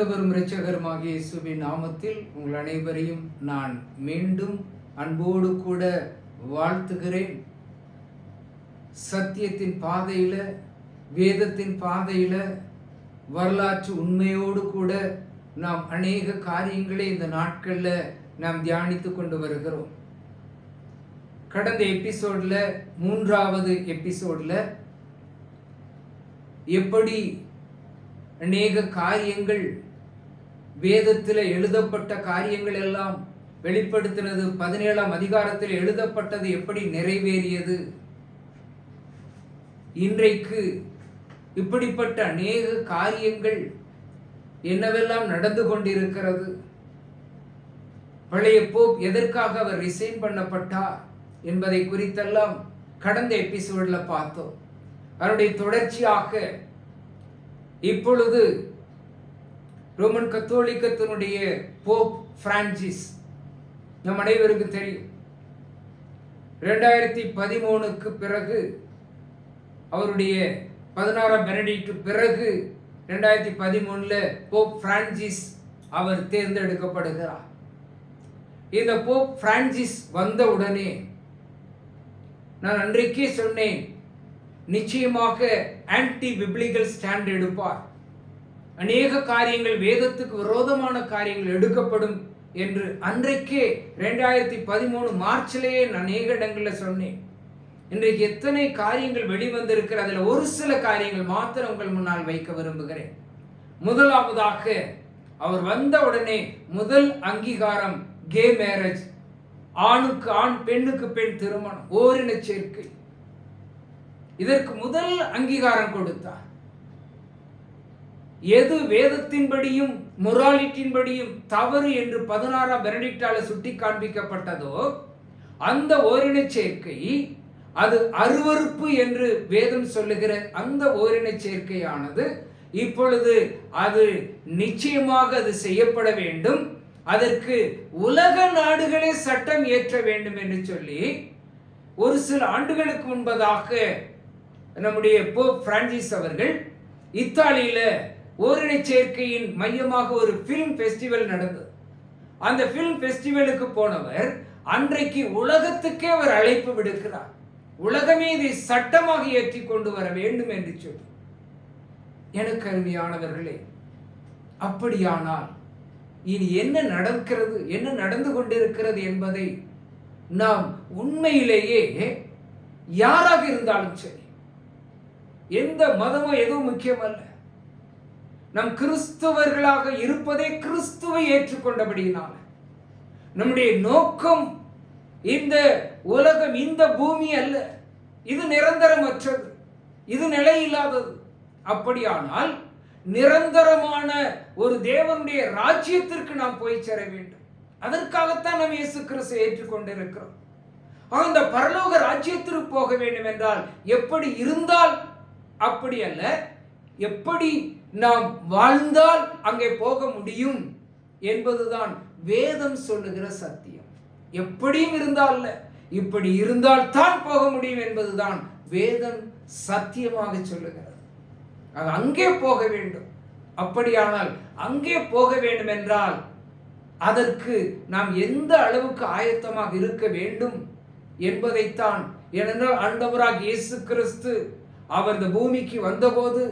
ஆண்டவரும் இரட்சகருமாகிய இயேசுவின் நாமத்தில் உங்கள் அனைவரையும் நான் மீண்டும் அன்போடு கூட வாழ்த்துகிறேன். சத்தியத்தின் பாதையில் வேதத்தின் பாதையில் வரலாற்று உண்மையோடு கூட நாம் அநேக காரியங்களை இந்த நாட்களில் நாம் தியானித்து கொண்டு வருகிறோம். கடந்த எபிசோட்ல மூன்றாவது எபிசோட்ல எப்படி அநேக காரியங்கள் வேதத்தில் எழுதப்பட்ட காரியங்கள் எல்லாம் வெளிப்படுத்தினது பதினேழாம் அதிகாரத்தில் எழுதப்பட்டது எப்படி நிறைவேறியது? இன்றைக்கு இப்படிப்பட்ட அநேக காரியங்கள் என்னவெல்லாம் நடந்து கொண்டிருக்கிறது? பழைய போப் எதற்காக அவர் ரிசைன் பண்ணப்பட்டார் என்பதை குறித்தெல்லாம் கடந்த எபிசோடில் பார்த்தோம். அவருடைய தொடர்ச்சியாக இப்பொழுது ரோமன் கத்தோலிக்கத்தினுடைய போப் பிரான்சிஸ். நம் அனைவருக்கும் தெரியும். ரெண்டாயிரத்தி பதிமூணுக்கு பிறகு அவருடைய பதினாறாம் பெனடிக்கு பிறகு ரெண்டாயிரத்தி பதிமூணில் போப் பிரான்சிஸ் அவர் தேர்ந்தெடுக்கப்படுகிறார். இந்த போப் பிரான்சிஸ் வந்தவுடனே நான் அன்றைக்கே சொன்னேன் நிச்சயமாக ஆன்டி பிப்ளிகல் ஸ்டாண்ட் எடுப்பார். அநேக காரியங்கள் வேதத்துக்கு விரோதமான காரியங்கள் எடுக்கப்படும் என்று அன்றைக்கே ரெண்டாயிரத்தி பதிமூணு மார்ச்லேயே நான் அநேக இடங்களில் சொன்னேன். இன்றைக்கு எத்தனை காரியங்கள் வெளிவந்திருக்கிற அதில் ஒரு சில காரியங்கள் மாத்திரம் உங்கள் முன்னால் வைக்க விரும்புகிறேன். முதலாவதாக அவர் வந்த உடனே முதல் அங்கீகாரம் கே மேரேஜ். ஆணுக்கு ஆண் பெண்ணுக்கு பெண் திருமணம் ஓரின சேர்க்கை. இதற்கு முதல் அங்கீகாரம் கொடுத்தார். எது வேதத்தின்படியும் மொராலிட்டின்படியும் தவறு என்று பதினாறாம் பெனடிக்டால சுட்டி காண்பிக்கப்பட்டதோ அந்த ஓரின சேர்க்கை அது அருவறுப்பு என்று வேதம் சொல்லுகிற அந்த ஓரின சேர்க்கையானது இப்பொழுது அது நிச்சயமாக அது செய்யப்பட வேண்டும் அதற்கு உலக நாடுகளே சட்டம் ஏற்ற வேண்டும் என்று சொல்லி ஒரு சில ஆண்டுகளுக்கு முன்பதாக நம்முடைய போ பிரான்சிஸ் அவர்கள் இத்தாலியில ஓரின சேர்க்கையின் மையமாக ஒரு ஃபிலிம் ஃபெஸ்டிவல் நடந்தது. அந்த ஃபிலிம் ஃபெஸ்டிவலுக்கு போனவர் அன்றைக்கு உலகத்துக்கே அவர் அழைப்பு விடுக்கிறார். உலகமே இதை சட்டமாக ஏற்றி கொண்டு வர வேண்டும் என்று சொல்லி. எனக்கு அருமையானவர்களே அப்படியானால் இனி என்ன நடக்கிறது என்ன நடந்து கொண்டிருக்கிறது என்பதை நாம் உண்மையிலேயே யாராக இருந்தாலும் சரி எந்த மதமோ எதுவும் முக்கியமல்ல. நம் கிறிஸ்தவர்களாக இருப்பதே கிறிஸ்துவை ஏற்றுக்கொண்டபடியினால. நம்முடைய நோக்கம் இந்த உலகம் இந்த பூமி அல்ல. இது நிரந்தரமற்றது. இது நிலையில்லாதது. அப்படியானால் நிரந்தரமான ஒரு தேவனுடைய ராஜ்யத்திற்கு நாம் போய் சேர வேண்டும். அதற்காகத்தான் நாம் இயேசு கிறிஸ்து ஏற்றுக்கொண்டிருக்கிறோம். அந்த பரலோக ராஜ்யத்திற்கு போக வேண்டும் என்றால் எப்படி இருந்தால் அப்படி அல்ல. எப்படி நாம் வாழ்ந்தால் அங்கே போக முடியும் என்பதுதான் வேதம் சொல்லுகிற சத்தியம். எப்படியும் இருந்தால் இப்படி இருந்தால் தான் போக முடியும் என்பதுதான் வேதம் சத்தியமாக சொல்லுகிறது. அது அங்கே போக வேண்டும். அப்படியானால் அங்கே போக வேண்டும் என்றால் அதற்கு நாம் எந்த அளவுக்கு ஆயத்தமாக இருக்க வேண்டும் என்பதைத்தான் ஏனென்றால் ஆண்டவராக இயேசு கிறிஸ்து அவர் இந்த பூமிக்கு வந்தபோது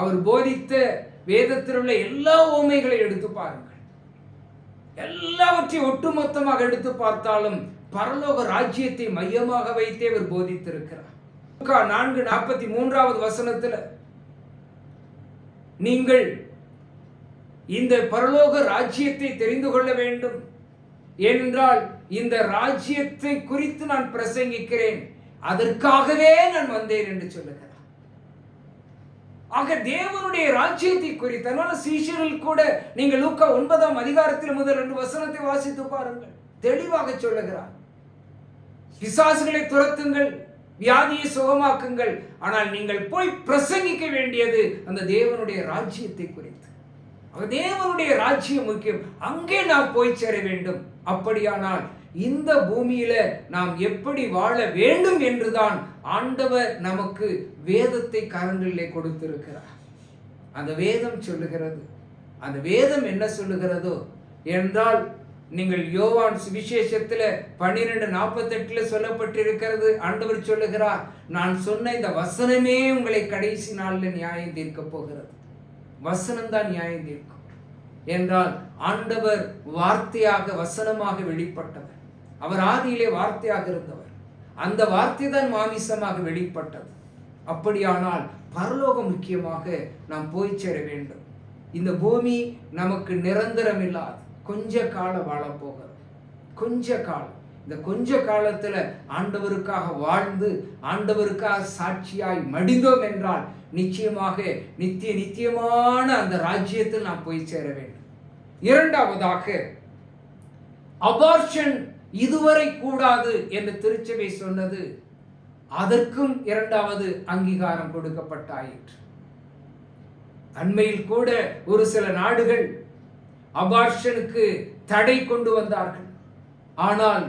அவர் போதித்த வேதத்தில் உள்ள எல்லா ஓமைகளை எடுத்து பாருங்கள். எல்லாவற்றையும் ஒட்டுமொத்தமாக எடுத்து பார்த்தாலும் பரலோக ராஜ்யத்தை மையமாக வைத்தே அவர் போதித்திருக்கிறார். நான்கு நாற்பத்தி மூன்றாவது வசனத்துல நீங்கள் இந்த பரலோக ராஜ்யத்தை தெரிந்து கொள்ள வேண்டும். ஏனென்றால் இந்த ராஜ்யத்தை குறித்து நான் பிரசங்கிக்கிறேன். அதற்காகவே நான் வந்தேன் என்று சொல்லுகிறேன் ஆக தேவனுடைய ராஜ்யத்தை குறித்தனால அதனால சீஷரில் கூட நீங்கள் லூக்கா ஒன்பதாம் அதிகாரத்தில் முதல் ரெண்டு வசனத்தை வாசித்து பாருங்கள். தெளிவாக சொல்லுகிறார். பிசாசுகளை துரத்துங்கள் வியாதியை சுகமாக்குங்கள் ஆனால் நீங்கள் போய் பிரசங்கிக்க வேண்டியது அந்த தேவனுடைய ராஜ்யத்தை குறித்து. தேவனுடைய ராஜ்யம் முக்கியம். அங்கே நாம் போய் சேர வேண்டும். அப்படியானால் இந்த பூமியில நாம் எப்படி வாழ வேண்டும் என்றுதான் ஆண்டவர் நமக்கு வேதத்தை கரங்களிலே கொடுத்திருக்கிறார். அந்த வேதம் சொல்லுகிறது. அந்த வேதம் என்ன சொல்லுகிறதோ என்றால் நீங்கள் யோவான் சுவிசேஷத்தில் பன்னிரெண்டு நாற்பத்தெட்டில் சொல்லப்பட்டிருக்கிறது ஆண்டவர் சொல்லுகிறார் நான் சொன்ன இந்த வசனமே உங்களை கடைசி நாளில் நியாயம் தீர்க்க போகிறது. வசனம் தான் நியாயம் தீர்க்கும். என்றால் ஆண்டவர் வார்த்தையாக வசனமாக வெளிப்பட்டவர். அவர் ஆதியிலே வார்த்தையாக இருந்தவர். அந்த வார்த்தை தான் மாமிசமாக வெளிப்பட்டது. அப்படியானால் பரலோகம் முக்கியமாக நாம் போய் சேர வேண்டும். இந்த பூமி நமக்கு நிரந்தரம் இல்லாது கொஞ்ச காலம் வாழப்போகிறது. கொஞ்ச காலம். இந்த கொஞ்ச காலத்தில் ஆண்டவருக்காக வாழ்ந்து ஆண்டவருக்காக சாட்சியாய் மடிந்தோம் என்றால் நிச்சயமாக நித்திய நித்தியமான அந்த ராஜ்யத்தில் நாம் போய் சேர வேண்டும். இரண்டாவதாக அபார்ஷன் இதுவரை கூடாது என்று திருச்சபை சொன்னது அதற்கும் இரண்டாவது அங்கீகாரம் கொடுக்கப்பட்டாயிற்று அண்மையில் கூட ஒரு சில நாடுகள் அபார்ஷனுக்கு தடை கொண்டு வந்தார்கள். ஆனால்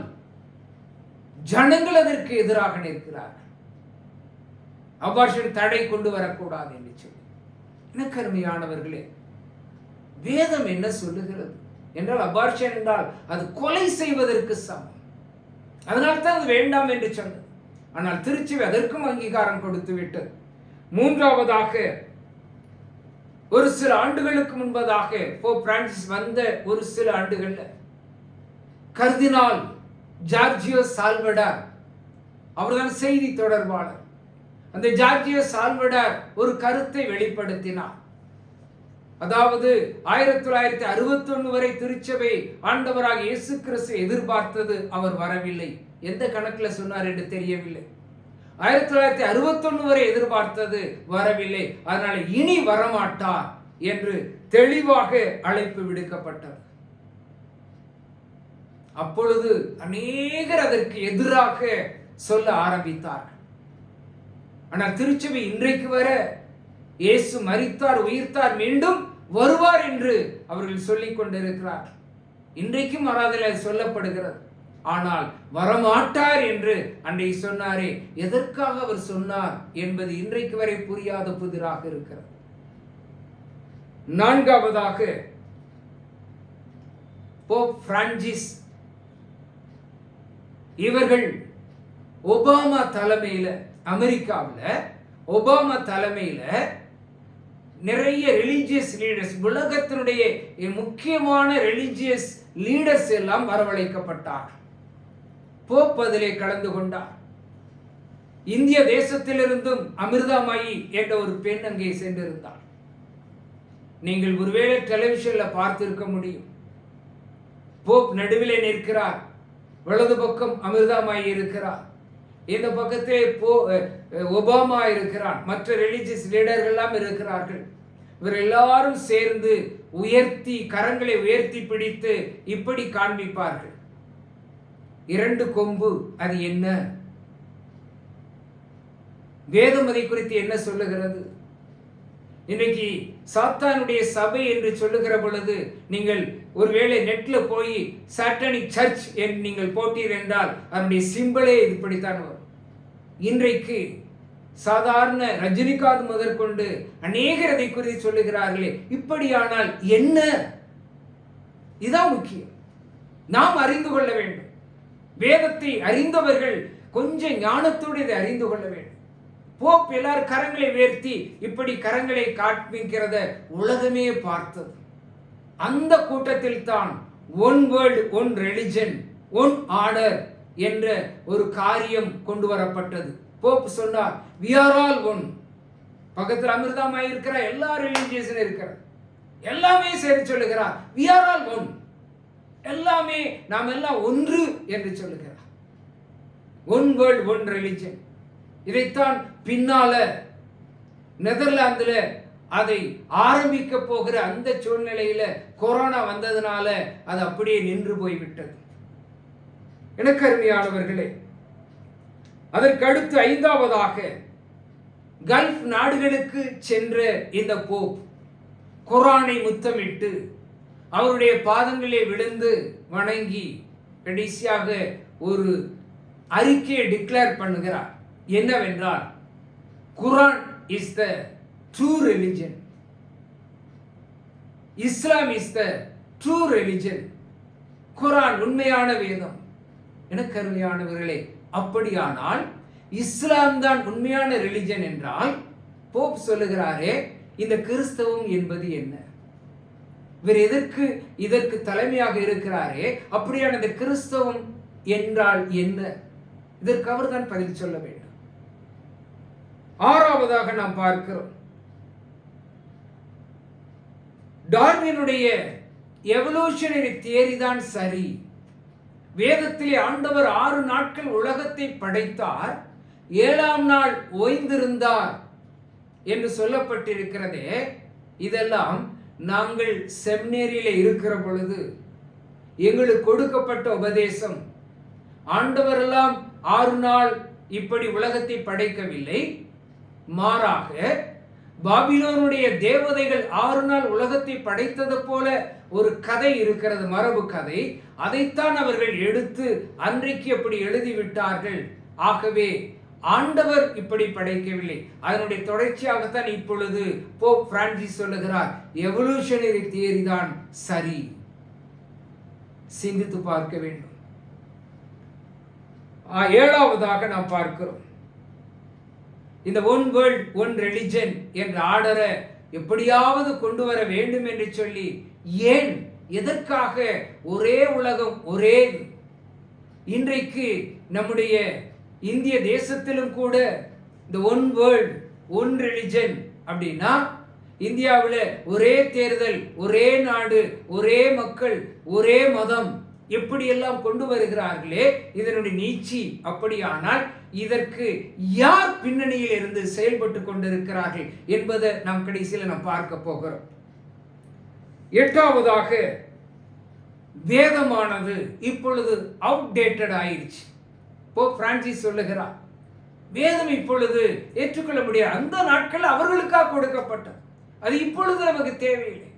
ஜனங்கள் அதற்கு எதிராக நிற்கிறார்கள். அபார்ஷன் தடை கொண்டு வரக்கூடாது என்று சொல்லி. இனக்கருமையானவர்களே வேதம் என்ன சொல்லுகிறது? என்றால் அபார்ஷன் என்றால் அது கொலை செய்வதற்கு சமம். அதனால் தான் அது வேண்டாம் என்று சொன்னது. ஆனால் திருச்சி அதற்கும் அங்கீகாரம் கொடுத்து விட்டது. மூன்றாவதாக ஒரு சில ஆண்டுகளுக்கு முன்பதாக போ பிரான்சிஸ் வந்த ஒரு சில ஆண்டுகள்ல கர்தினால் ஜார்ஜியோ சால்வடார் அவர்தான் செய்தி தொடர்பாளர் அந்த ஜார்ஜியோ சால்வடார் ஒரு கருத்தை வெளிப்படுத்தினார். அதாவது ஆயிரத்தி தொள்ளாயிரத்தி அறுபத்தி ஒன்று வரை திருச்சபை ஆண்டவராக இயேசு கிறிஸ்து எதிர்பார்த்தது அவர் வரவில்லை. எந்த கணக்கில் சொன்னார் என்று தெரியவில்லை. ஆயிரத்தி தொள்ளாயிரத்தி அறுபத்தொன்னு வரை எதிர்பார்த்தது வரவில்லை. அதனால இனி வரமாட்டார் என்று தெளிவாக அழைப்பு விடுக்கப்பட்டது. அப்பொழுது அநேகர் அதற்கு எதிராக சொல்ல ஆரம்பித்தார்கள். ஆனால் திருச்சபை இன்றைக்கு வர இயேசு மரித்தார் உயிர்த்தார் மீண்டும் வருவார் என்று அவர்கள் சொல்லிக் கொண்டிருக்கிறார். இன்றைக்கும் வராதில் சொல்லப்படுகிறது. ஆனால் வரமாட்டார் என்று அன்றை சொன்னாரே எதற்காக அவர் சொன்னார் என்பது இன்றைக்கு வரை புரியாத புதிராக இருக்கிறது. நான்காவதாக போப் பிரான்சிஸ் இவர்கள் ஒபாமா தலைமையில் அமெரிக்காவில் ஒபாமா தலைமையில் நிறைய ரிலீஜியஸ் லீடர்ஸ் உலகத்தினுடைய முக்கியமான ரிலீஜியஸ் லீடர்ஸ் எல்லாம் வரவழைக்கப்பட்டார். போப் அதிலே கலந்து கொண்டார். இந்திய தேசத்திலிருந்தும் அமிர்தாமாயி என்ற ஒரு பெண் அங்கே சென்றிருந்தார். நீங்கள் ஒருவேளை டெலிவிஷன்ல பார்த்திருக்க முடியும். போப் நடுவிலே நிற்கிறார். வலது பக்கம் அமிர்தாமாயி இருக்கிறார். இந்த பக்கத்திலே போ ஒபாமா இருக்கிறான். மற்ற ரிலீஜியஸ் லீடர்கள்லாம் இருக்கிறார்கள். இவர் எல்லாரும் சேர்ந்து உயர்த்தி கரங்களை உயர்த்தி பிடித்து இப்படி காண்பிப்பார்கள். இரண்டு கொம்பு அது என்ன? வேதம் அதை குறித்து என்ன சொல்லுகிறது? இன்றைக்கு சாத்தானுடைய சபை என்று சொல்லுகிற பொழுது நீங்கள் ஒருவேளை நெட்ல போய் சாட்டனிக் சர்ச் என்று நீங்கள் போட்டீர் என்றால் அதனுடைய சிம்பிளே இப்படித்தான் வரும். இன்றைக்கு சாதாரண ரஜினிகாந்த் முதற்கொண்டு அநேகர் அதை குறித்து சொல்லுகிறார்களே இப்படியானால் என்ன? இதான் முக்கியம். நாம் அறிந்து கொள்ள வேண்டும். வேதத்தை அறிந்தவர்கள் கொஞ்சம் ஞானத்தோடு இதை அறிந்து கொள்ள வேண்டும். போப் எல்லார் கரங்களை உயர்த்தி இப்படி கரங்களை காண்பிக்கிறத உலகமே பார்த்தது. அந்த கூட்டத்தில் தான் one world one religion one order என்ற ஒரு காரியம் கொண்டு வரப்பட்டது. போப் சொன்னார் வி ஆர் ஆல் ஒன் பக்கத்தில் அமிர்தமாக இருக்கிற எல்லா ரிலீஜியஸும் இருக்கிற எல்லாமே சேர்த்து சொல்லுகிறார் வி ஆர் ஆல் ஒன் எல்லாமே நாம் எல்லாம் ஒன்று என்று சொல்லுகிறார். ஒன் வேர்ல்ட் ஒன் ரிலிஜன் இதைத்தான் பின்னால நெதர்லாந்துல அதை ஆரம்பிக்க போகிற அந்த சூழ்நிலையில கொரோனா வந்ததுனால அது அப்படியே நின்று போய்விட்டது. எனக்கு அருமையானவர்களே அதற்கு அடுத்து ஐந்தாவதாக கல்ஃப் நாடுகளுக்கு சென்ற இந்த போப் குரானை முத்தமிட்டு அவருடைய பாதங்களே விழுந்து வணங்கி கடைசியாக ஒரு அறிக்கையை டிக்ளேர் பண்ணுகிறார். என்னவென்றால் Quran is the true religion Islam is the true religion Quran உண்மையான வேதம். என கருமையானவர்களே அப்படியானால் இஸ்லாம் தான் உண்மையான ரிலிஜன் என்றால் போப் சொல்லுகிறாரே இந்த கிறிஸ்தவம் என்பது என்ன? இவர் எதற்கு இதற்கு தலைமையாக இருக்கிறாரே அப்படியான இந்த கிறிஸ்தவம் என்றால் என்ன? இதற்கு அவர்தான் பதில் சொல்ல வேண்டும். ஆறாவதாக நாம் பார்க்கிறோம். டார்வினுடைய எவல்யூஷனரி தியரி தான் சரி. வேதத்திலே ஆண்டவர் ஆறு நாட்கள் உலகத்தை படைத்தார். ஏழாம் நாள் ஓய்ந்திருந்தார் என்று சொல்லப்பட்டிருக்கிறதே. இதெல்லாம் நாங்கள் செமினேரியில் இருக்கிற பொழுது எங்களுக்கு கொடுக்கப்பட்ட உபதேசம். ஆண்டவரெல்லாம் ஆறு நாள் இப்படி உலகத்தை படைக்கவில்லை. மாறாக பாபிலோனுடைய தேவதைகள் ஆறு நாள் உலகத்தை படைத்தது போல ஒரு கதை இருக்கிறது மரபு கதை. அதைத்தான் அவர்கள் எடுத்து அன்றைக்கு அப்படி எழுதிவிட்டார்கள். ஆகவே ஆண்டவர் இப்படி படைக்கவில்லை. அதனுடைய தொடர்ச்சியாகத்தான் இப்பொழுது போப் பிரான்சிஸ் சொல்லுகிறார் எவல்யூஷனரி தியரி தான் சரி. சிந்தித்து பார்க்க வேண்டும். ஏழாவதாக நாம் பார்க்கிறோம். இந்த ஒன் வேர்ல்ட் ஒன் ரிலிஜன் என்ற ஆர்டரை எப்படியாவது கொண்டு வர வேண்டும் என்று சொல்லி ஏன் எதற்காக ஒரே உலகம் ஒரே இன்றைக்கு நம்முடைய இந்திய தேசத்திலும் கூட இந்த ஒன் வேர்ல்ட் ஒன் ரிலிஜன் அப்படின்னா இந்தியாவில் ஒரே தேர்தல் ஒரே நாடு ஒரே மக்கள் ஒரே மதம் எப்படியெல்லாம் கொண்டு வருகிறார்களே இதனுடைய நீச்சி அப்படியானால் இதற்கு யார் பின்னணியில் இருந்து செயல்பட்டு கொண்டிருக்கிறார்கள் என்பதை நாம் கடைசியில் நாம் பார்க்க போகிறோம். எட்டாவதாக வேதமானது இப்பொழுது அவுடேட்டட் ஆயிடுச்சு போ பிரான்சிஸ் சொல்லுகிறார். வேதம் இப்பொழுது ஏற்றுக்கொள்ள முடியாது அந்த நாட்கள் அவர்களுக்காக கொடுக்கப்பட்டது. அது இப்பொழுது நமக்கு தேவையில்லை.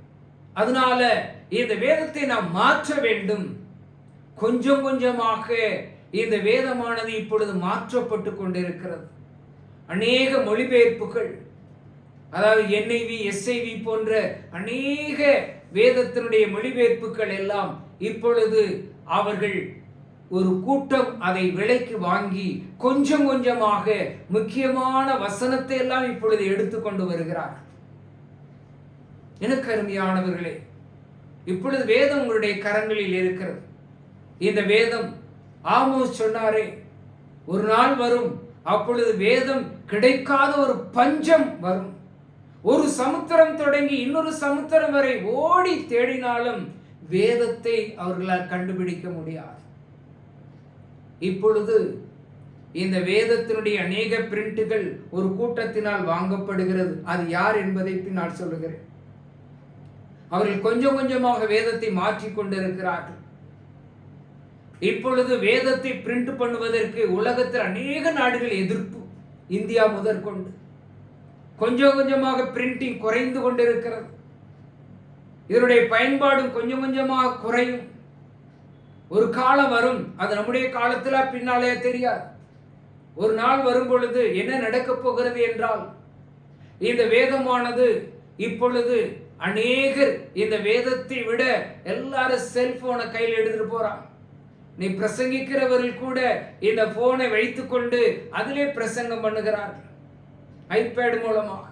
அதனால இந்த வேதத்தை நாம் மாற்ற வேண்டும். கொஞ்சம் கொஞ்சமாக இந்த வேதமானது இப்பொழுது மாற்றப்பட்டு கொண்டிருக்கிறது. அநேக மொழிபெயர்ப்புகள் அதாவது என்ஐவி எஸ்ஐவி போன்ற அநேக வேதத்தினுடைய மொழிபெயர்ப்புகள் எல்லாம் இப்பொழுது அவர்கள் ஒரு கூட்டம் அதை விலைக்கு வாங்கி கொஞ்சம் கொஞ்சமாக முக்கியமான வசனத்தை எல்லாம் இப்பொழுது எடுத்துக்கொண்டு வருகிறார் எனக்கு அருமையானவர்களே இப்பொழுது வேதம் உங்களுடைய கரங்களில் இருக்கிறது. இந்த வேதம் ஆமோஸ் சொன்னாரே ஒரு நாள் வரும் அப்பொழுது வேதம் கிடைக்காத ஒரு பஞ்சம் வரும். ஒரு சமுத்திரம் தொடங்கி இன்னொரு சமுத்திரம் வரை ஓடி தேடினாலும் வேதத்தை அவர்களால் கண்டுபிடிக்க முடியாது. இப்பொழுது இந்த வேதத்தினுடைய அநேக பிரிண்டுகள் ஒரு கூட்டத்தினால் வாங்கப்படுகிறது. அது யார் என்பதை நான் சொல்லுகிறேன். அவர்கள் கொஞ்சம் கொஞ்சமாக வேதத்தை மாற்றிக்கொண்டிருக்கிறார்கள் இப்பொழுது வேதத்தை பிரிண்ட் பண்ணுவதற்கு உலகத்தில் அநேக நாடுகள் எதிர்ப்பு. இந்தியா முதற்கொண்டு. கொஞ்சம் கொஞ்சமாக பிரிண்டிங் குறைந்து கொண்டிருக்கிறது. இதனுடைய பயன்பாடும் கொஞ்சம் கொஞ்சமாக குறையும். ஒரு காலம் வரும். அது நம்முடைய காலத்தில் பின்னாலே தெரியாது. ஒரு நாள் வரும் பொழுது என்ன நடக்கப் போகிறது என்றால் இந்த வேதமானது இப்பொழுது அநேகர் இந்த வேதத்தை விட எல்லாரும் செல்போனை கையில் எடுத்துட்டு போறான் நீ பிரசங்கிக்கிறவர்கள் கூட இந்த போனை வைத்துக்கொண்டு அதிலே பிரசங்கம் பண்ணுகிறார்கள். ஐபேட் மூலமாக.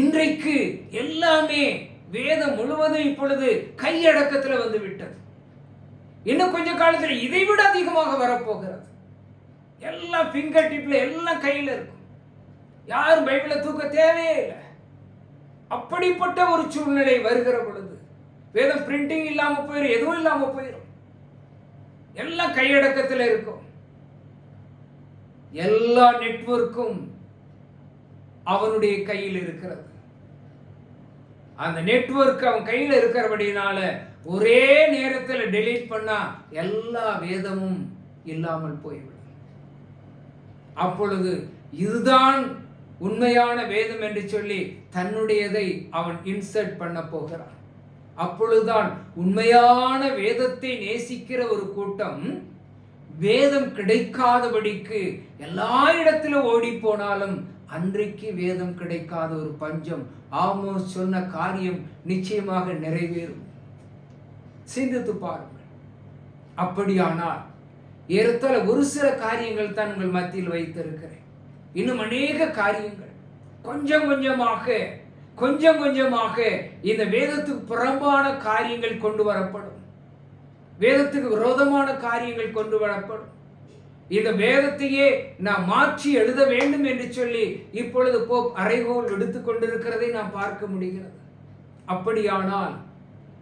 இன்றைக்கு எல்லாமே வேதம் முழுவதும் இப்பொழுது கையடக்கத்தில் வந்து விட்டது இன்னும் கொஞ்ச காலத்தில் இதை விட அதிகமாக வரப்போகிறது. எல்லாம் ஃபிங்கர் டிப்ல எல்லாம் கையில் இருக்கும். யாரும் பைபிளை தூக்க தேவையே இல்லை. அப்படிப்பட்ட ஒரு சூழ்நிலை வருகிற பொழுது வேதம் பிரிண்டிங் இல்லாமல் போயிடும் எதுவும் இல்லாமல் போயிடும் எல்லாம் கையடக்கத்தில் இருக்கும். எல்லா நெட்வொர்க்கும் அவனுடைய கையில் இருக்கிறது. அந்த நெட்வொர்க் அவன் கையில் இருக்கிறபடினால ஒரே நேரத்தில் டெலீட் பண்ணா எல்லா வேதமும் இல்லாமல் போய்விடும். அப்பொழுது இதுதான் உண்மையான வேதம் என்று சொல்லி தன்னுடையதை அவன் இன்சர்ட் பண்ண போகிறான். அப்பொழுதுதான் உண்மையான வேதத்தை நேசிக்கிற ஒரு கூட்டம் வேதம் கிடைக்காதபடிக்கு எல்லா இடத்திலும் ஓடி போனாலும் அன்றைக்கு வேதம் கிடைக்காத ஒரு பஞ்சம். ஆமோஸ் சொன்ன காரியம் நிச்சயமாக நிறைவேறும். சிந்தித்து பாருங்கள். அப்படியானால் ஏறத்தாழ ஒரு சில காரியங்கள் தான் உங்கள் மத்தியில் வைத்திருக்கிறேன். இன்னும் அநேக காரியங்கள். கொஞ்சம் கொஞ்சமாக கொஞ்சம் கொஞ்சமாக இந்த வேதத்துக்கு புறம்பான காரியங்கள் கொண்டு வரப்படும். வேதத்துக்கு விரோதமான காரியங்கள் கொண்டு வரப்படும். இந்த வேதத்தையே நாம் மாற்றி எழுத வேண்டும் என்று சொல்லி இப்பொழுது போப் அறைகோல் எடுத்து கொண்டிருக்கிறதை நாம் பார்க்க முடிகிறது. அப்படியானால்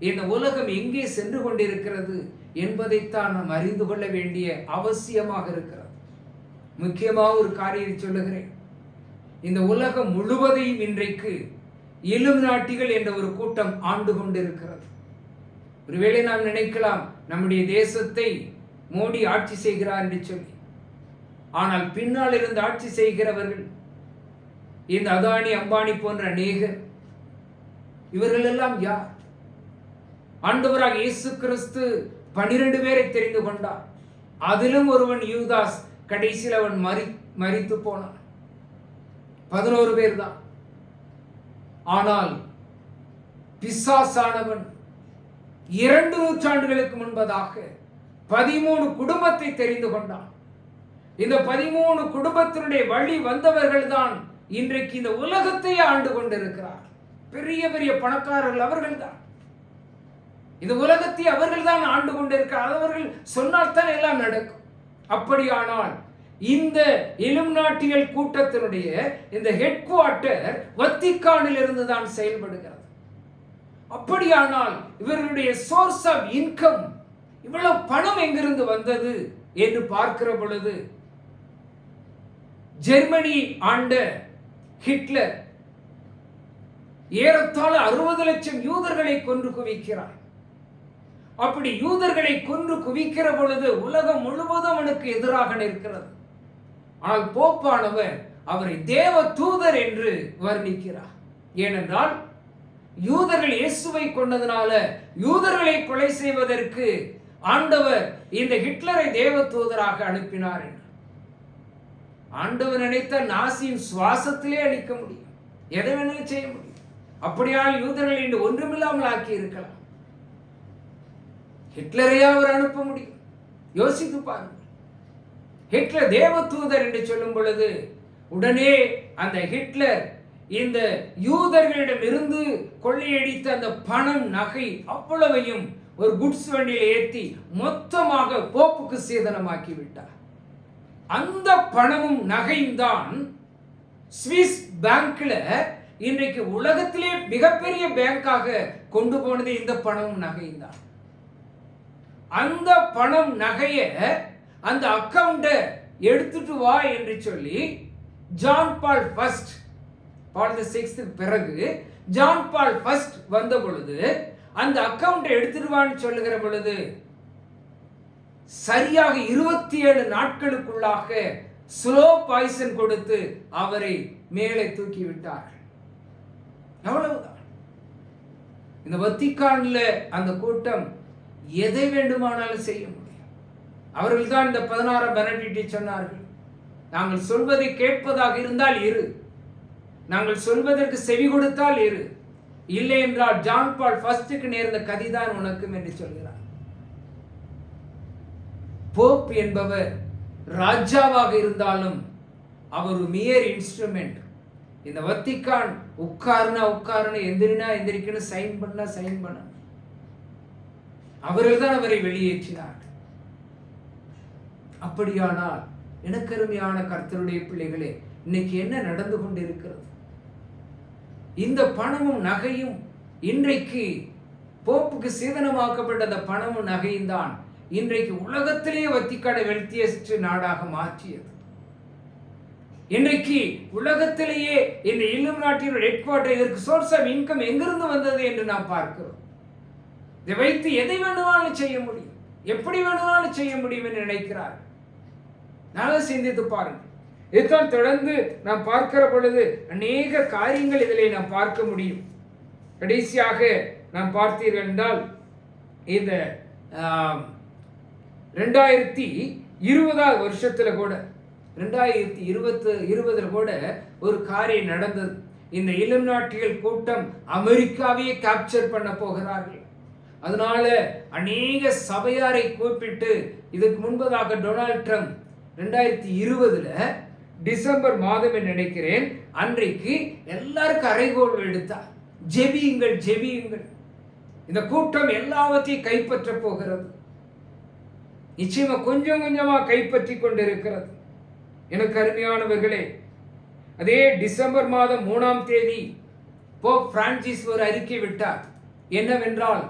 இந்த உலகம் எங்கே சென்று கொண்டிருக்கிறது என்பதைத்தான் நாம் அறிந்து கொள்ள வேண்டிய அவசியமாக இருக்கிறது. முக்கியமாக ஒரு காரியத்தை சொல்லுகிறேன். இந்த உலகம் முழுவதையும் இன்றைக்கு இலும் நாட்டிகள் என்ற ஒரு கூட்டம் ஆண்டு கொண்டிருக்கிறது. ஒருவேளை நாம் நினைக்கலாம் நம்முடைய தேசத்தை மோடி ஆட்சி செய்கிறார் என்று சொல்லி. ஆனால் பின்னால் இருந்து ஆட்சி செய்கிறவர்கள் இந்த அதானி அம்பானி போன்ற அநேகர் இவர்கள் எல்லாம் யார்? ஆண்டவராக இயேசு கிறிஸ்து பனிரெண்டு பேரை தெரிந்து கொண்டார். அதிலும் ஒருவன் யூதாஸ் கடைசியில் அவன் மறி மறித்து போனான். பதினோரு பேர் தான் ஆனால் பிசாசானவன் இரண்டு நூற்றாண்டுகளுக்கு முன்பதாக பதிமூணு குடும்பத்தை தெரிந்து கொண்டான். இந்த பதிமூணு குடும்பத்தினுடைய வழி வந்தவர்கள் தான் இன்றைக்கு இந்த உலகத்தையே ஆண்டு கொண்டிருக்கிறார். பெரிய பெரிய பணக்காரர்கள் அவர்கள் தான் இந்த உலகத்தை அவர்கள் தான் ஆண்டு கொண்டிருக்கிறார். அவர்கள் சொன்னால் தான் எல்லாம் நடக்கும். அப்படியானால் இந்த இலும் நாட்டியல் கூட்டத்தினுடைய இந்த ஹெட் குவார்ட்டர் வத்திக்கானில் இருந்து தான் செயல்படுகிறது. அப்படியானால் இவர்களுடைய சோர்ஸ் ஆஃப் இன்கம் இவ்வளவு பணம் எங்கிருந்து வந்தது என்று பார்க்கிற பொழுது ஜெர்மனி ஆண்ட ஹிட்லர் ஏறத்தாழ அறுபது லட்சம் யூதர்களை கொன்று குவிக்கிறார். அப்படி யூதர்களை கொன்று குவிக்கிற பொழுது உலகம் முழுவதும் அவனுக்கு எதிராக நிற்கிறது. ஆனால் போப்பானவர் அவரை தேவ தூதர் என்று வர்ணிக்கிறார். ஏனென்றால் யூதர்கள் இயேசுவை கொண்டதுனால யூதர்களை கொலை செய்வதற்கு ஆண்டவர் இந்த ஹிட்லரை தேவ தூதராக அனுப்பினார் என்று. ஆண்டவர் நினைத்த நாசியின் சுவாசத்திலே அளிக்க முடியும். எதை வேணாலும் செய்ய முடியும். அப்படியால் யூதர்கள் இன்று ஒன்றுமில்லாமல் ஆக்கி இருக்கலாம் ஹிட்லரையா அவர் அனுப்ப முடியும். யோசித்து பாருங்கள். ஹிட்லர் தேவ தூதர் என்று சொல்லும் பொழுது உடனே அந்த ஹிட்லர் இந்த யூதர்களிடம் இருந்து கொள்ளையடித்த அந்த பணம் நகை அவ்வளவையும் ஒரு குட்ஸ் வண்டியில் ஏற்றி மொத்தமாக போப்புக்கு சேதனமாக்கி விட்டார் அந்த பணமும் நகையும் தான் சுவிஸ் பேங்க்ல இன்றைக்கு உலகத்திலே மிகப்பெரிய பேங்காக கொண்டு போனது இந்த பணமும் நகையும் தான். அந்த பணம் நகையை அந்த அக்கவுண்ட்டை எடுத்துட்டு வா என்று சொல்லி ஜான் பால் ஃபர்ஸ்ட் பால் த சிக்ஸ்த்துக்கு பிறகு ஜான் பால் ஃபர்ஸ்ட் வந்த பொழுது அந்த அக்கவுண்ட்டை எடுத்துடுவான்னு சொல்லுகிற பொழுது சரியாக இருபத்தி ஏழு நாட்களுக்குள்ளாக ஸ்லோ பாய்சன் கொடுத்து அவரை மேலே தூக்கி விட்டார்கள். அவ்வளவுதான் இந்த வத்திக்கான்ல அந்த கூட்டம் எதை வேண்டுமானாலும் செய்ய முடியும். அவர்கள் தான் இந்த பதினாறாம் பெனடிட்டை சொன்னார்கள். நாங்கள் சொல்வதை கேட்பதாக இருந்தால் இரு. நாங்கள் சொல்வதற்கு செவி கொடுத்தால் இரு. இல்லை என்றால் ஜான் பால் ஃபர்ஸ்டுக்கு நேர்ந்த கதிதான் உனக்கும் என்று சொல்கிறார். போப் என்பவர் ராஜாவாக இருந்தாலும் அவர் மியர் இன்ஸ்ட்ருமெண்ட் இந்த வத்திக்கான் உட்காருனா உட்காருனா எந்திரினா எந்திரிக்கணும் சைன் பண்ணா சைன் பண்ண. அவர்கள் தான் அவரை வெளியேற்றினார் அப்படியானால் எனக்கருமையான கர்த்தருடைய பிள்ளைகளே இன்னைக்கு என்ன நடந்து கொண்டிருக்கிறது? இந்த பணமும் நகையும் இன்றைக்கு போப்புக்கு சீதனமாக்கப்பட்ட அந்த பணமும் நகையும் தான் இன்றைக்கு உலகத்திலேயே வத்திக்காடை வெல்த்தியஸ்ட் நாடாக மாற்றியது. இன்றைக்கு உலகத்திலேயே இந்த இல்லம் நாட்டின் ஹெட் குவார்டர் இதற்கு சோர்ஸ் ஆஃப் இன்கம் எங்கிருந்து வந்தது என்று நாம் பார்க்கிறோம். இதை வைத்து எதை வேண்டுமானாலும் செய்ய முடியும். எப்படி வேண்டுமானாலும் செய்ய முடியும் என்று நினைக்கிறார் நல்லா சிந்தித்து பாருங்கள். இதுதான் தொடர்ந்து நாம் பார்க்கிற பொழுது அநேக காரியங்கள் இதில் நாம் பார்க்க முடியும். கடைசியாக நாம் பார்த்தீர்கள் என்றால் இந்த ரெண்டாயிரத்தி இருபதாவது வருஷத்தில் கூட ரெண்டாயிரத்தி இருபத்து இருபதில் கூட ஒரு காரியம் நடந்தது. இந்த இளம் நாட்டியல் கூட்டம் அமெரிக்காவையே கேப்சர் பண்ண போகிறார்கள். அதனால அநேக சபையாரை கூப்பிட்டு இதுக்கு முன்பதாக டொனால்ட் ட்ரம்ப் ரெண்டாயிரத்தி இருபதில் டிசம்பர் மாதம் என்று நினைக்கிறேன். அன்றைக்கு எல்லாருக்கும் அறைகோல் எடுத்தார் ஜெபியுங்கள் ஜெபியுங்கள். இந்த கூட்டம் எல்லாவற்றையும் கைப்பற்ற போகிறது. நிச்சயமா கொஞ்சம் கொஞ்சமா கைப்பற்றி கொண்டிருக்கிறது. எனக்கு அருமையானவர்களே அதே டிசம்பர் மாதம் மூணாம் தேதி போப் பிரான்சிஸ் ஒரு அறிக்கை விட்டார். என்னவென்றால்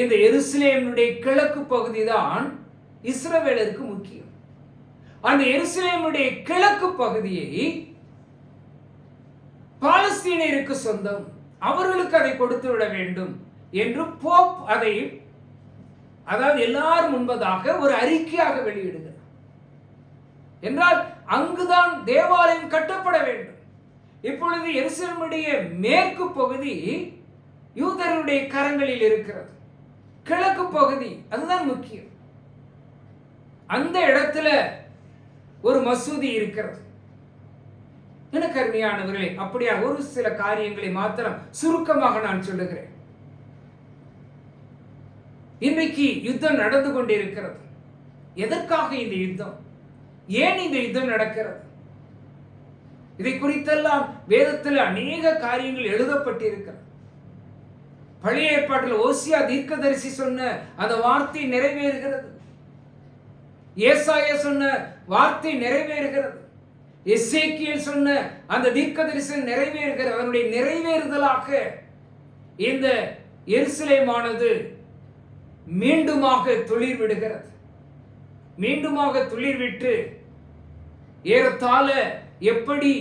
இந்த எருசலேமுடைய கிழக்கு பகுதி தான் இஸ்ரவேலருக்கு முக்கியம். அந்த எருசலேமுடைய கிழக்கு பகுதியை பாலஸ்தீனியருக்கு சொந்தம். அவர்களுக்கு அதை கொடுத்து விட வேண்டும் என்று போப் அதை அதாவது எல்லாரும் முன்பதாக ஒரு அறிக்கையாக வெளியிடுகிறார். என்றால் அங்குதான் தேவாலயம் கட்டப்பட வேண்டும். இப்பொழுது எருசலமுடைய மேற்கு பகுதி யூதருடைய கரங்களில் இருக்கிறது. கிழக்கு பகுதி அதுதான் முக்கியம். அந்த இடத்துல ஒரு மசூதி இருக்கிறது. எனக்கு அருமையானவர்களே அப்படியா? ஒரு சில காரியங்களை மாத்திரம் சுருக்கமாக நான் சொல்லுகிறேன். இன்றைக்கு யுத்தம் நடந்து கொண்டிருக்கிறது. எதற்காக இந்த யுத்தம்? ஏன் இந்த யுத்தம் நடக்கிறது? இதை குறித்தெல்லாம் வேதத்தில் அநேக காரியங்கள் எழுதப்பட்டிருக்கிறது. பழைய ஏற்பாட்டில் ஓசியா தீர்க்கதரிசி சொன்ன அந்த வார்த்தை நிறைவேறுகிறது. ஏசாய சொன்ன வார்த்தை நிறைவேறுகிறது. எஸ்ஏக்கியல் சொன்ன அந்த தீர்க்க தரிசனம் நிறைவேறுகிறது. அதனுடைய நிறைவேறுதலாக இந்த எருசலேமானது மீண்டுமாக துளிர் விடுகிறது மீண்டுமாக துளிர் விட்டு ஏறத்தாழ எப்படி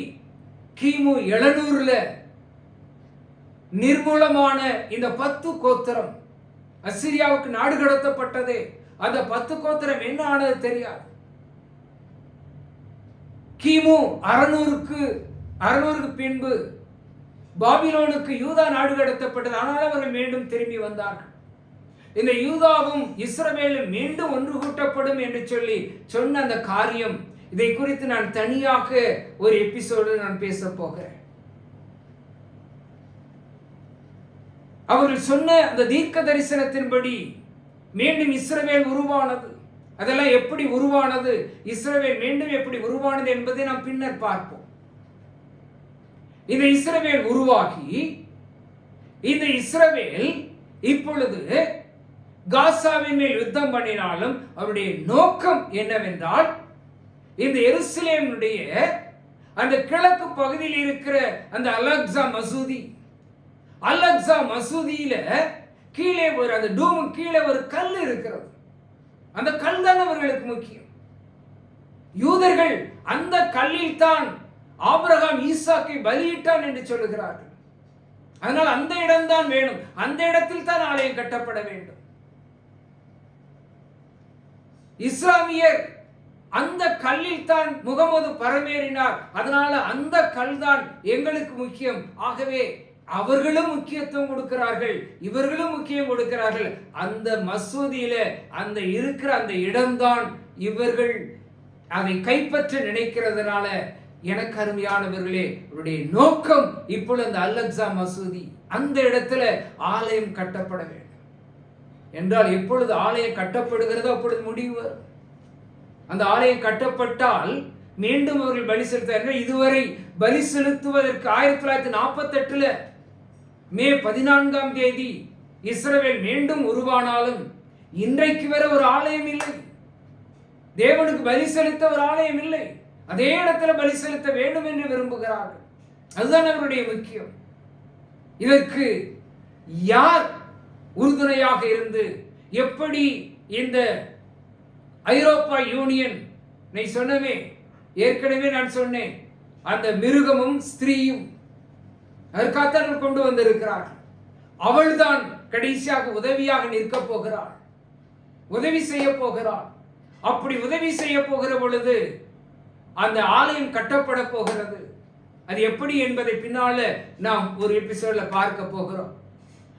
கிமு எழுநூறுல நிர்மூலமான இந்த பத்து கோத்திரம் அசிரியாவுக்கு நாடு கடத்தப்பட்டதே. அந்த பத்து கோத்திரம் என்ன ஆனது தெரியாது. கிமு அறநூறுக்கு அறநூறுக்கு பின்பு பாபிலோனுக்கு யூதா நாடு கடத்தப்பட்டது. ஆனால் அவர்கள் மீண்டும் திரும்பி வந்தார்கள். இந்த யூதாவும் இஸ்ரவேலும் மீண்டும் ஒன்று கூட்டப்படும் என்று சொல்லி சொன்ன அந்த காரியம் இதை குறித்து நான் தனியாக ஒரு எபிசோடு நான் பேச போகிறேன். அவர்கள் சொன்ன அந்த தீர்க்க தரிசனத்தின்படி மீண்டும் இஸ்ரவேல் உருவானது. அதெல்லாம் எப்படி உருவானது? இஸ்ரவேல் மீண்டும் எப்படி உருவானது என்பதை நாம் பின்னர் பார்ப்போம். இந்த இஸ்ரவேல் உருவாகி இந்த இஸ்ரவேல் இப்பொழுது காசாவின் மேல் யுத்தம் பண்ணினாலும் அவருடைய நோக்கம் என்னவென்றால் இந்த எருசலேமுடைய அந்த கிழக்கு பகுதியில் இருக்கிற அந்த அலக்சா மசூதி அலக்சா மசூதியில கீழே ஒரு அந்த டூமு கீழே ஒரு கல் இருக்கிறது. அந்த கல் தான் அவர்களுக்கு முக்கியம். யூதர்கள் அந்த கல்லில் தான் ஆபிரகாம் ஈசாக்கை பலியிட்டான் என்று சொல்லுகிறார்கள். அதனால் அந்த இடம்தான் வேணும். அந்த இடத்தில் தான் ஆலயம் கட்டப்பட வேண்டும். இஸ்லாமியர் அந்த கல்லில் தான் முகமது பரமேறினார். அதனால அந்த கல் தான் எங்களுக்கு முக்கியம். ஆகவே அவர்களும் முக்கியத்துவம் கொடுக்கிறார்கள் இவர்களும் முக்கியம் கொடுக்கிறார்கள். அந்த மசூதியில அந்த இருக்கிற அந்த இடம்தான் இவர்கள் அதை கைப்பற்ற நினைக்கிறதுனால எனக்கு அருமையானவர்களே அவருடைய நோக்கம் இப்பொழுது அந்த அல்லக்ஸா மசூதி. அந்த இடத்துல ஆலயம் கட்டப்பட வேண்டும். என்றால் எப்பொழுது ஆலயம் கட்டப்படுகிறதோ அப்பொழுது முடிவு அந்த ஆலயம் கட்டப்பட்டால் மீண்டும் அவர்கள் பலி செலுத்த இதுவரை பலி செலுத்துவதற்கு ஆயிரத்தி தொள்ளாயிரத்தி நாற்பத்தி எட்டுல மே பதினான்காம் தேதி இஸ்ரவேல் மீண்டும் உருவானாலும் இன்றைக்கு வர ஒரு ஆலயம் இல்லை. தேவனுக்கு பலி செலுத்த ஒரு ஆலயம் இல்லை. அதே இடத்துல பலி செலுத்த வேண்டும் என்று விரும்புகிறார்கள். அதுதான் அவருடைய முக்கியம். இதற்கு யார் உறுதுணையாக இருந்து எப்படி இந்த ஐரோப்பா யூனியன் நீ சொன்னமே ஏற்கனவே நான் சொன்னேன் அந்த மிருகமும் ஸ்திரீயும் நற்காத்தர்கள் கொண்டு வந்திருக்கிறார்கள். அவள்தான் கடைசியாக உதவியாக நிற்கப் போகிறாள். உதவி செய்ய போகிறாள். அப்படி உதவி செய்ய போகிற பொழுது அந்த ஆலயம் கட்டப்பட போகிறது. அது எப்படி என்பதை பின்னால நாம் ஒரு எபிசோட்ல பார்க்க போகிறோம்.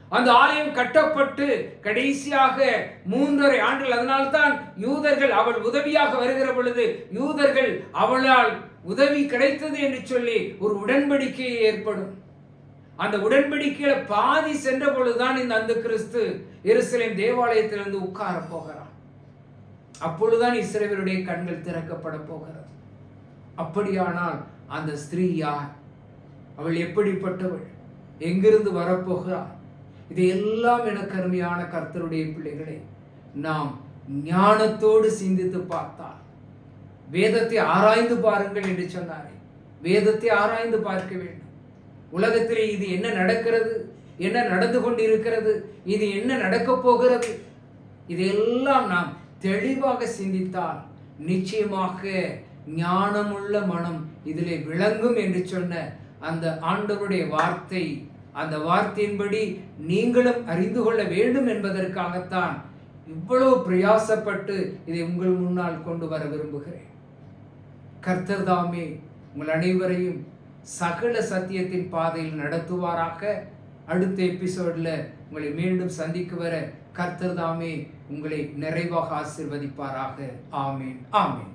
அந்த ஆலயம் கட்டப்பட்டு கடைசியாக மூன்றரை ஆண்டுகள் அதனால்தான் யூதர்கள் அவள் உதவியாக வருகிற பொழுது யூதர்கள் அவளால் உதவி கிடைத்தது என்று சொல்லி ஒரு உடன்படிக்கை ஏற்படும். அந்த உடன்படிக்கையில பாதி சென்ற பொழுதுதான் இந்த அந்த கிறிஸ்து எருசலேம் தேவாலயத்திலிருந்து உட்கார போகிறான் அப்பொழுதுதான் இஸ்ரேவருடைய கண்கள் திறக்கப்பட போகிறது. அப்படியானால் அந்த ஸ்திரீ யார்? அவள் எப்படிப்பட்டவள்? எங்கிருந்து வரப்போகிறார் இதையெல்லாம் எனக்கு அருமையான கர்த்தருடைய பிள்ளைகளை நாம் ஞானத்தோடு சிந்தித்து பார்த்தால் வேதத்தை ஆராய்ந்து பாருங்கள் என்று சொன்னாரே. வேதத்தை ஆராய்ந்து பார்க்க வேண்டும். உலகத்திலே இது என்ன நடக்கிறது? என்ன நடந்து கொண்டிருக்கிறது? இது என்ன நடக்கப் போகிறது? இதையெல்லாம் நாம் தெளிவாக சிந்தித்தால் நிச்சயமாக ஞானமுள்ள மனம் இதிலே விளங்கும் என்று சொன்ன அந்த ஆண்டவருடைய வார்த்தை அந்த வார்த்தையின்படி நீங்களும் அறிந்து கொள்ள வேண்டும் என்பதற்காகத்தான் இவ்வளவு பிரயாசப்பட்டு இதை உங்கள் முன்னால் கொண்டு வர விரும்புகிறேன். கர்த்தர் தாமே உங்கள் அனைவரையும் சகல சத்தியத்தின் பாதையில் நடத்துவாராக. அடுத்த எபிசோட்ல உங்களை மீண்டும் சந்திக்கு வர கர்த்தர் தாமே உங்களை நிறைவாக ஆசிர்வதிப்பாராக. ஆமேன். ஆமேன்.